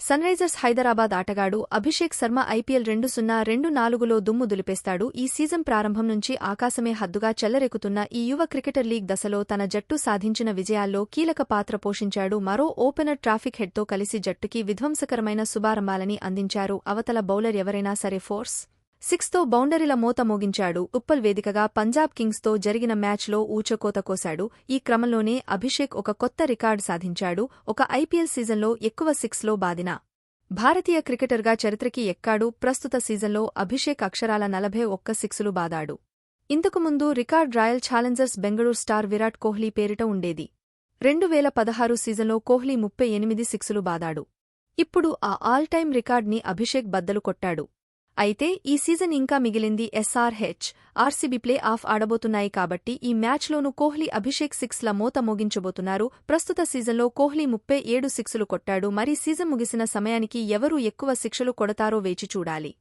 Sunrisers Hyderabad ఆటగాడు Abhishek Sharma IPL రెండు సున్నా రెండు నాలుగులో దుమ్ము దులిపేస్తాడు. ఈ సీజన్ ప్రారంభం నుంచి ఆకాశమే హద్దుగా చెల్లరెక్కుతున్న ఈ యువ క్రికెటర్ లీగ్ దశలో తన జట్టు సాధించిన విజయాల్లో కీలక పాత్ర పోషించాడు. మరో ఓపెనర్ ట్రాఫిక్ హెడ్తో కలిసి జట్టుకి విధ్వంసకరమైన శుభారంభాలని అందించారు. అవతల బౌలర్ ఎవరైనా సరే ఫోర్స్ సిక్స్తో బౌండరీల మోత మోగించాడు. ఉప్పల్ వేదికగా పంజాబ్ కింగ్స్తో జరిగిన మ్యాచ్లో ఊచకోత కోశాడు. ఈ క్రమంలోనే అభిషేక్ ఒక కొత్త రికార్డు సాధించాడు. ఒక ఐపీఎల్ సీజన్లో ఎక్కువ సిక్స్లో బాదిన భారతీయ క్రికెటర్గా చరిత్రకి ఎక్కాడు. ప్రస్తుత సీజన్లో అభిషేక్ అక్షరాల నలభై ఒక్క సిక్సులు బాదాడు. ఇంతకుముందు record Royal Challengers Bengaluru star Virat Kohli పేరిట ఉండేది. రెండు వేల పదహారు సీజన్లో కోహ్లీ ముప్పై ఎనిమిది సిక్సులు బాదాడు. ఇప్పుడు ఆ ఆల్ టైమ్ రికార్డ్ని అభిషేక్ బద్దలు కొట్టాడు. అయితే ఈ సీజన్ ఇంకా మిగిలింది ఎస్ఆర్హెచ్. ఆర్సీబీ ప్లే ఆఫ్ ఆడబోతున్నాయి కాబట్టి ఈ మ్యాచ్లోనూ కోహ్లీ అభిషేక్ సిక్స్ల మోత మోగించబోతున్నారు. ప్రస్తుత సీజన్లో కోహ్లీ ముప్పై ఏడు సిక్సులు కొట్టాడు. మరి సీజన్ ముగిసిన సమయానికి ఎవరు ఎక్కువ శిక్షలు కొడతారో వేచి చూడాలి.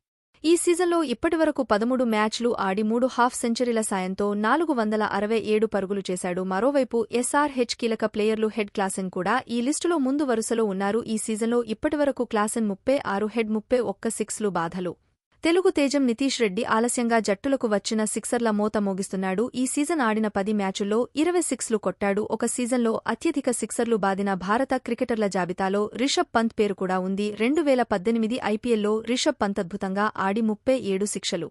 ఈ సీజన్లో ఇప్పటివరకు పదమూడు మ్యాచ్లు ఆడి మూడు హాఫ్ సెంచరీల సాయంతో నాలుగు వందల అరవై ఏడు పరుగులు చేశాడు. మరోవైపు ఎస్ఆర్హెచ్ కీలక ప్లేయర్లు హెడ్ క్లాసెన్ కూడా ఈ లిస్టులో ముందు వరుసలో ఉన్నారు. ఈ సీజన్లో ఇప్పటివరకు క్లాసెన్ ముప్పై ఆరు హెడ్ ముప్పై ఒక్క సిక్స్లు బాధలు. తెలుగు తేజం నితీష్ రెడ్డి ఆలస్యంగా జట్టులకు వచ్చిన సిక్సర్ల మోత మోగిస్తున్నాడు. ఈ సీజన్ ఆడిన పది మ్యాచుల్లో ఇరవై సిక్స్లు కొట్టాడు. ఒక సీజన్లో అత్యధిక సిక్సర్లు బాదిన భారత క్రికెటర్ల జాబితాలో రిషబ్ పంత్ పేరు కూడా ఉంది. రెండు వేల పద్దెనిమిది ఐపీఎల్లో రిషబ్ పంత్ అద్భుతంగా ఆడి ముప్పై ఏడు శిక్షలు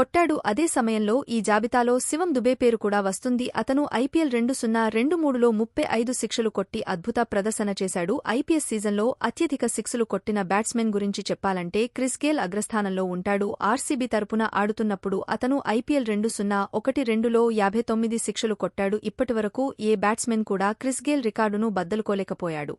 కొట్టాడు. అదే సమయంలో ఈ జాబితాలో శివం దుబే పేరు కూడా వస్తుంది. అతను ఐపీఎల్ రెండు సున్నా రెండు మూడులో ముప్పై ఐదు శిక్షలు కొట్టి అద్భుత ప్రదర్శన చేశాడు. ఐపీఎస్ సీజన్లో అత్యధిక శిక్షలు కొట్టిన బ్యాట్స్మెన్ గురించి చెప్పాలంటే క్రిస్ గేల్ అగ్రస్థానంలో ఉంటాడు. ఆర్సీబీ తరపున ఆడుతున్నప్పుడు అతను ఐపీఎల్ రెండు సున్నా ఒకటి రెండులో యాభై తొమ్మిది శిక్షలు కొట్టాడు. ఇప్పటివరకు ఏ బ్యాట్స్మెన్ కూడా క్రిస్ గేల్ రికార్డును బద్దలుకోలేకపోయాడు.